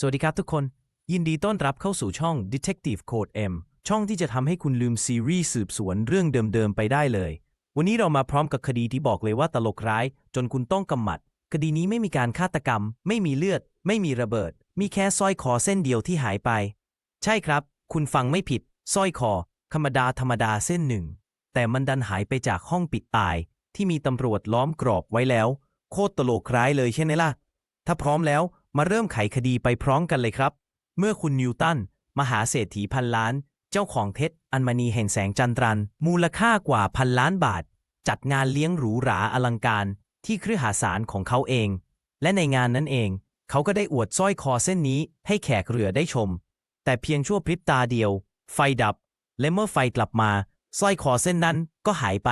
สวัสดีครับทุกคน ยินดีต้อนรับเข้าสู่ช่อง Detective Code M ช่องที่จะทำให้คุณลืมซีรีส์สืบสวนเรื่องเดิมๆไปได้เลย วันนี้เรามาพร้อมกับคดีที่บอกเลยว่าตลกร้าย จนคุณต้องกำหมัด คดีนี้ไม่มีการฆาตกรรม ไม่มีเลือด ไม่มีระเบิด มีแค่สร้อยคอเส้นเดียวที่หายไป ใช่ครับ คุณฟังไม่ผิดสร้อยคอ ธรรมดาธรรมดาเส้นหนึ่ง แต่มันดันหายไปจากห้องปิดตาย ที่มีตำรวจล้อมกรอบไว้แล้ว โคตรตลกร้ายเลยใช่ไหมล่ะถ้าพร้อมแล้ว มาเริ่มไขคดีไปพร้อมกันเลยครับ เมื่อคุณนิวตัน มหาเศรษฐีพันล้าน เจ้าของเพชรอัญมณีแห่งแสงจันทรัน มูลค่ากว่าพันล้านบาท จัดงานเลี้ยงหรูหราอลังการ ที่เครือหาสารของเขาเอง และในงานนั้นเอง เขาก็ได้อวดสร้อยคอเส้นนี้ให้แขกเรือได้ชม แต่เพียงชั่วพริบตาเดียว ไฟดับ และเมื่อไฟกลับมาสร้อยคอเส้นนั้นก็หายไป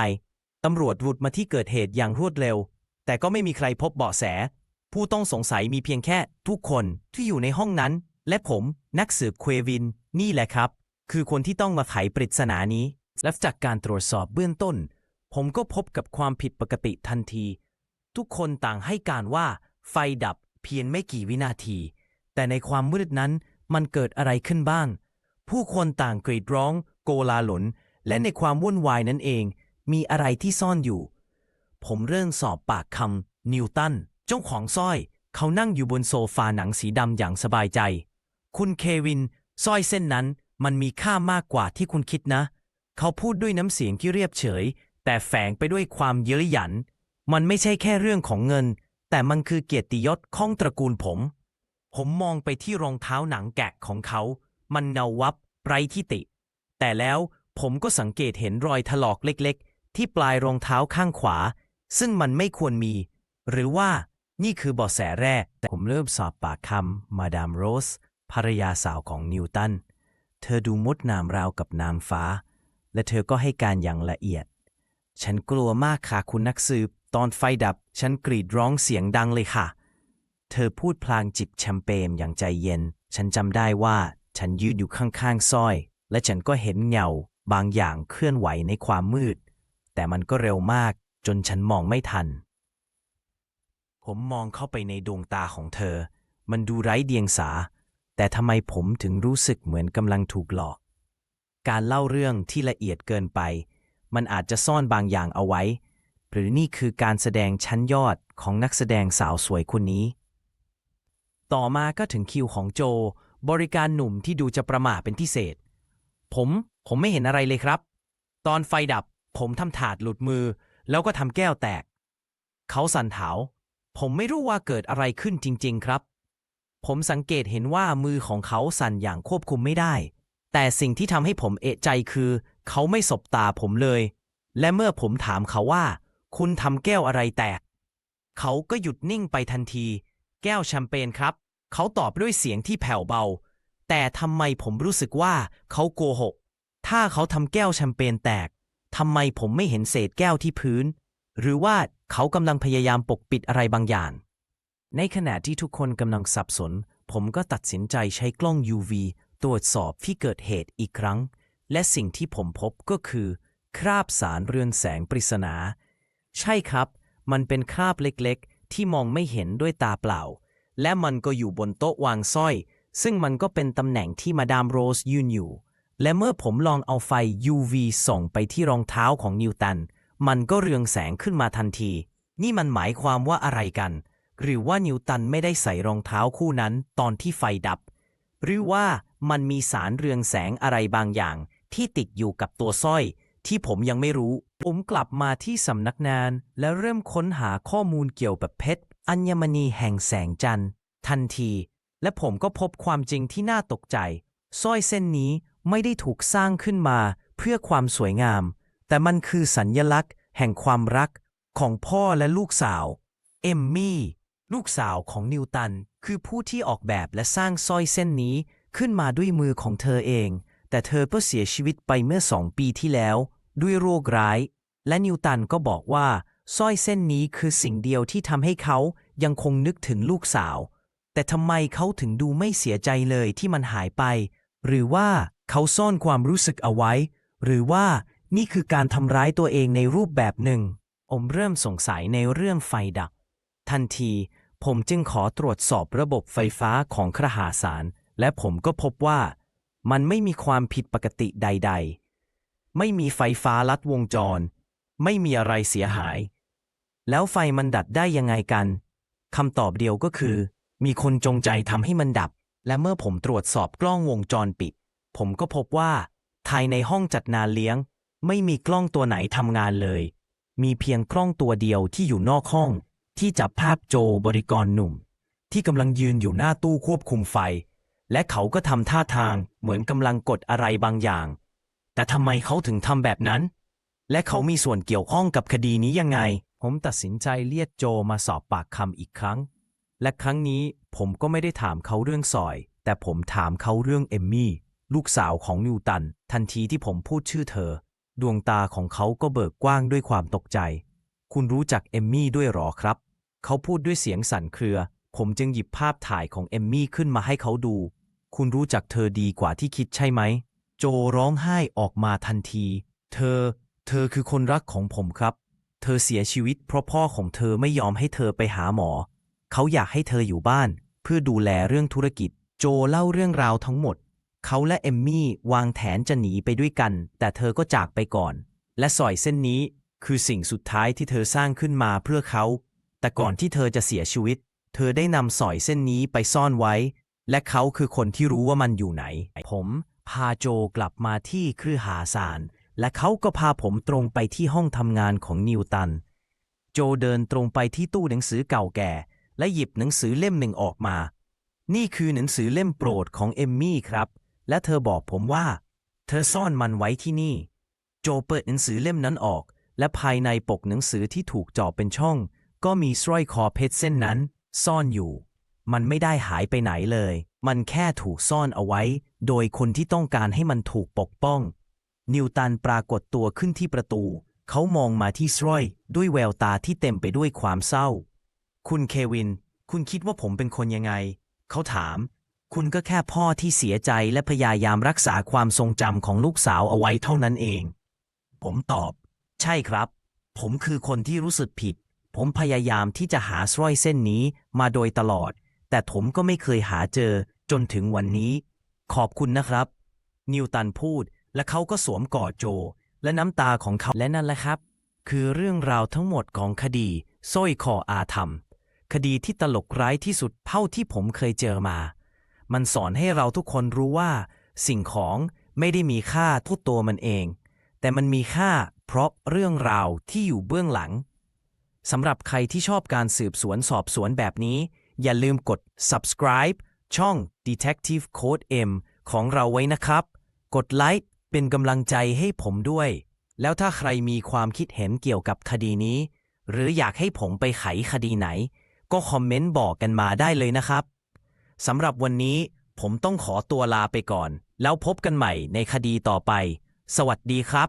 ตำรวจรุดมาที่เกิดเหตุอย่างรวดเร็ว แต่ก็ไม่มีใครพบเบาะแส ผู้ต้องสงสัยมีเพียงแค่ทุกคนที่อยู่ในห้องนั้น และผมนักสืบเควิน นี่แหละครับ คือคนที่ต้องมาไขปริศนานี้และจากการตรวจสอบเบื้องต้น ผมก็พบกับความผิดปกติทันที ทุกคนต่างให้การว่า ไฟดับเพียงไม่กี่วินาที แต่ในความมืดนั้นมันเกิดอะไรขึ้นบ้าง ผู้คนต่างกรีดร้อง โกลาหลน และในความวุ่นวายนั้นเอง มีอะไรที่ซ่อนอยู่ ผมเริ่มสอบปากคำนิวตัน เจ้าของสร้อยเขานั่งอยู่บนโซฟาหนังสีดำอย่างสบายใจ คุณเควินสร้อยเส้นนั้นมันมีค่ามากกว่าที่คุณคิดนะ เขาพูดด้วยน้ำเสียงที่เรียบเฉย แต่แฝงไปด้วยความเย้ยหยัน มันไม่ใช่แค่เรื่องของเงิน แต่มันคือเกียรติยศของตระกูลผม ผมมองไปที่รองเท้าหนังแกะของเขา มันเนาวับไร้ที่ติ แต่แล้วผมก็สังเกตเห็นรอยถลอกเล็ก ๆ ที่ปลายรองเท้าข้างขวา ซึ่งมันไม่ควรมี หรือว่า นี่คือเบาะแสแรก แต่ผมเริ่มสอบปากคำมาดามโรส ภรรยาสาวของนิวตัน เธอดูมดนามราวกับนางฟ้า และเธอก็ให้การอย่างละเอียด ฉันกลัวมากค่ะคุณนักสืบ ตอนไฟดับ ฉันกรีดร้องเสียงดังเลยค่ะ เธอพูดพลางจิบแชมเปญอย่างใจเย็น ฉันจำได้ว่า ฉันยืนอยู่ข้างๆสร้อย และฉันก็เห็นเงาบางอย่างเคลื่อนไหวในความมืด แต่มันก็เร็วมาก จนฉันมองไม่ทัน ผมมองเข้าไปในดวงตาของเธอ มันดูไร้เดียงสา แต่ทำไมผมถึงรู้สึกเหมือนกำลังถูกหลอก การเล่าเรื่องที่ละเอียดเกินไป มันอาจจะซ่อนบางอย่างเอาไว้ หรือนี่คือการแสดงชั้นยอดของนักแสดงสาวสวยคนนี้ ต่อมาก็ถึงคิวของโจ บริการหนุ่มที่ดูจะประหม่าเป็นพิเศษ ผมผมไม่เห็นอะไรเลยครับ ตอนไฟดับผมทำถาดหลุดมือ แล้วก็ทำแก้วแตก เขาสั่นเถา ผมไม่รู้ว่าเกิดอะไรขึ้นจริง ๆ ครับ ผมสังเกตเห็นว่ามือของเขาสั่นอย่างควบคุมไม่ได้ แต่สิ่งที่ทำให้ผมเอะใจคือ เขาไม่สบตาผมเลย และเมื่อผมถามเขาว่า คุณทำแก้วอะไรแตก เขาก็หยุดนิ่งไปทันที แก้วแชมเปญครับ เขาตอบด้วยเสียงที่แผ่วเบา แต่ทำไมผมรู้สึกว่าเขาโกหก ถ้าเขาทำแก้วแชมเปญแตกทำไมผมไม่เห็นเศษแก้วที่พื้น หรือว่า เขากำลังพยายามปกปิดอะไรบางอย่าง ในขณะที่ทุกคนกำลังสับสน ผมก็ตัดสินใจใช้กล้อง UV ตรวจสอบที่เกิดเหตุอีกครั้ง และสิ่งที่ผมพบก็คือ คราบสารเรืองแสงปริศนา ใช่ครับ มันเป็นคราบเล็กๆ ที่มองไม่เห็นด้วยตาเปล่า และมันก็อยู่บนโต๊ะวางสร้อย ซึ่งมันก็เป็นตำแหน่งที่มาดามโรสยืนอยู่ และเมื่อผมลองเอาไฟ UV ส่องไปที่รองเท้าของนิวตัน มันก็เรืองแสงขึ้นมาทันที นี่มันหมายความว่าอะไรกัน หรือว่านิวตันไม่ได้ใส่รองเท้าคู่นั้นตอนที่ไฟดับ หรือว่ามันมีสารเรืองแสงอะไรบางอย่าง ที่ติดอยู่กับตัวสร้อย ที่ผมยังไม่รู้ ผมกลับมาที่สำนักงาน และเริ่มค้นหาข้อมูลเกี่ยวกับเพชร อัญมณีแห่งแสงจันทร์ ทันที และผมก็พบความจริงที่น่าตกใจสร้อยเส้นนี้ไม่ได้ถูกสร้างขึ้นมาเพื่อความสวยงาม แต่มันคือสัญญลักษณ์ แห่งความรักของพ่อและลูกสาว เอมมี่ ลูกสาวของนิวตัน คือผู้ที่ออกแบบและสร้างสร้อยเส้นนี้ขึ้นมาด้วยมือของเธอเอง แต่เธอก็เสียชีวิตไปเมื่อสองปีที่แล้ว ด้วยโรคร้าย และนิวตันก็บอกว่าสร้อยเส้นนี้คือสิ่งเดียวที่ทำให้เขายังคงนึกถึงลูกสาว แต่ทำไมเขาถึงดูไม่เสียใจเลยที่มันหายไป หรือว่าเขาซ่อนความรู้สึกเอาไว้ หรือว่า นี่คือการทำร้ายตัวเองในรูปแบบหนึ่งผมเริ่มสงสัยในเรื่องไฟดับ ทันทีผมจึงขอตรวจสอบระบบไฟฟ้าของครหาสาร และผมก็พบว่า มันไม่มีความผิดปกติใด ๆ ไม่มีไฟฟ้าลัดวงจร ไม่มีอะไรเสียหาย แล้วไฟมันดับได้ยังไงกันคำตอบเดียวก็คือ มีคนจงใจทำให้มันดับ และเมื่อผมตรวจสอบกล้องวงจรปิด ผมก็พบว่าภายในห้องจัดงานเลี้ยง ไม่มีกล้องตัวไหนทำงานเลย มีเพียงกล้องตัวเดียวที่อยู่นอกห้อง ที่จับภาพโจบริกรหนุ่ม ที่กำลังยืนอยู่หน้าตู้ควบคุมไฟ และเขาก็ทำท่าทางเหมือนกำลังกดอะไรบางอย่าง แต่ทำไมเขาถึงทำแบบนั้น และเขามีส่วนเกี่ยวข้องกับคดีนี้ยังไง ผมตัดสินใจเรียกโจมาสอบปากคำอีกครั้ง และครั้งนี้ผมก็ไม่ได้ถามเขาเรื่องซอย แต่ผมถามเขาเรื่องเอมมี่ลูกสาวของนิวตัน ทันทีที่ผมพูดชื่อเธอ ดวงตาของเขาก็เบิกกว้างด้วยความตกใจ คุณรู้จักเอมมี่ด้วยหรอครับ เขาพูดด้วยเสียงสั่นเครือ ผมจึงหยิบภาพถ่ายของเอมมี่ขึ้นมาให้เขาดู คุณรู้จักเธอดีกว่าที่คิดใช่ไหม โจร้องไห้ออกมาทันที เธอ เธอคือคนรักของผมครับ เธอเสียชีวิตเพราะพ่อของเธอไม่ยอมให้เธอไปหาหมอ เขาอยากให้เธออยู่บ้าน เพื่อดูแลเรื่องธุรกิจ โจเล่าเรื่องราวทั้งหมด เขาและเอมมี่วางแผนจะหนีไปด้วยกัน แต่เธอก็จากไปก่อน และสร้อยเส้นนี้คือสิ่งสุดท้ายที่เธอสร้างขึ้นมาเพื่อเขา แต่ก่อนที่เธอจะเสียชีวิต เธอได้นำสร้อยเส้นนี้ไปซ่อนไว้ และเขาคือคนที่รู้ว่ามันอยู่ไหน ผมพาโจกลับมาที่ครือหาสาร และเขาก็พาผมตรงไปที่ห้องทำงานของนิวตัน โจเดินตรงไปที่ตู้หนังสือเก่าแก่ และหยิบหนังสือเล่มหนึ่งออกมา นี่คือหนังสือเล่มโปรดของเอมมี่ครับ และเธอบอกผมว่า เธอซ่อนมันไว้ที่นี่ โจเปิดหนังสือเล่มนั้นออก และภายในปกหนังสือที่ถูกเจาะเป็นช่อง ก็มีสร้อยคอเพชรเส้นนั้น ซ่อนอยู่ มันไม่ได้หายไปไหนเลย มันแค่ถูกซ่อนเอาไว้ โดยคนที่ต้องการให้มันถูกปกป้อง นิวตันปรากฏตัวขึ้นที่ประตู เขามองมาที่สร้อย ด้วยแววตาที่เต็มไปด้วยความเศร้า คุณเควิน คุณคิดว่าผมเป็นคนยังไง เขาถาม คุณก็แค่พ่อที่เสียใจและพยายามรักษาความทรงจำของลูกสาวเอาไว้เท่านั้นเอง ผมตอบ ใช่ครับ ผมคือคนที่รู้สึกผิด ผมพยายามที่จะหาสร้อยเส้นนี้มาโดยตลอด แต่ผมก็ไม่เคยหาเจอจนถึงวันนี้ ขอบคุณนะครับ นิวตันพูด และเขาก็สวมกอดโจ และน้ำตาของเขาและนั่นแหละครับ คือเรื่องราวทั้งหมดของคดีสร้อยคออาธรรม คดีที่ตลกร้ายที่สุดเท่าที่ผมเคยเจอมา มันสอนให้เราทุกคนรู้ว่า สิ่งของไม่ได้มีค่าทุกตัวมันเอง แต่มันมีค่าเพราะเรื่องราวที่อยู่เบื้องหลังสำหรับใครที่ชอบการสืบสวนสอบสวนแบบนี้ อย่าลืมกด subscribe ช่อง Detective Code M ของเราไว้นะครับ กดไลค์เป็นกำลังใจให้ผมด้วย แล้วถ้าใครมีความคิดเห็นเกี่ยวกับคดีนี้ หรืออยากให้ผมไปไขคดีไหน ก็คอมเมนต์บอกกันมาได้เลยนะครับ สำหรับวันนี้ผมต้องขอตัวลาไปก่อน แล้วพบกันใหม่ในคดีต่อไป สวัสดีครับ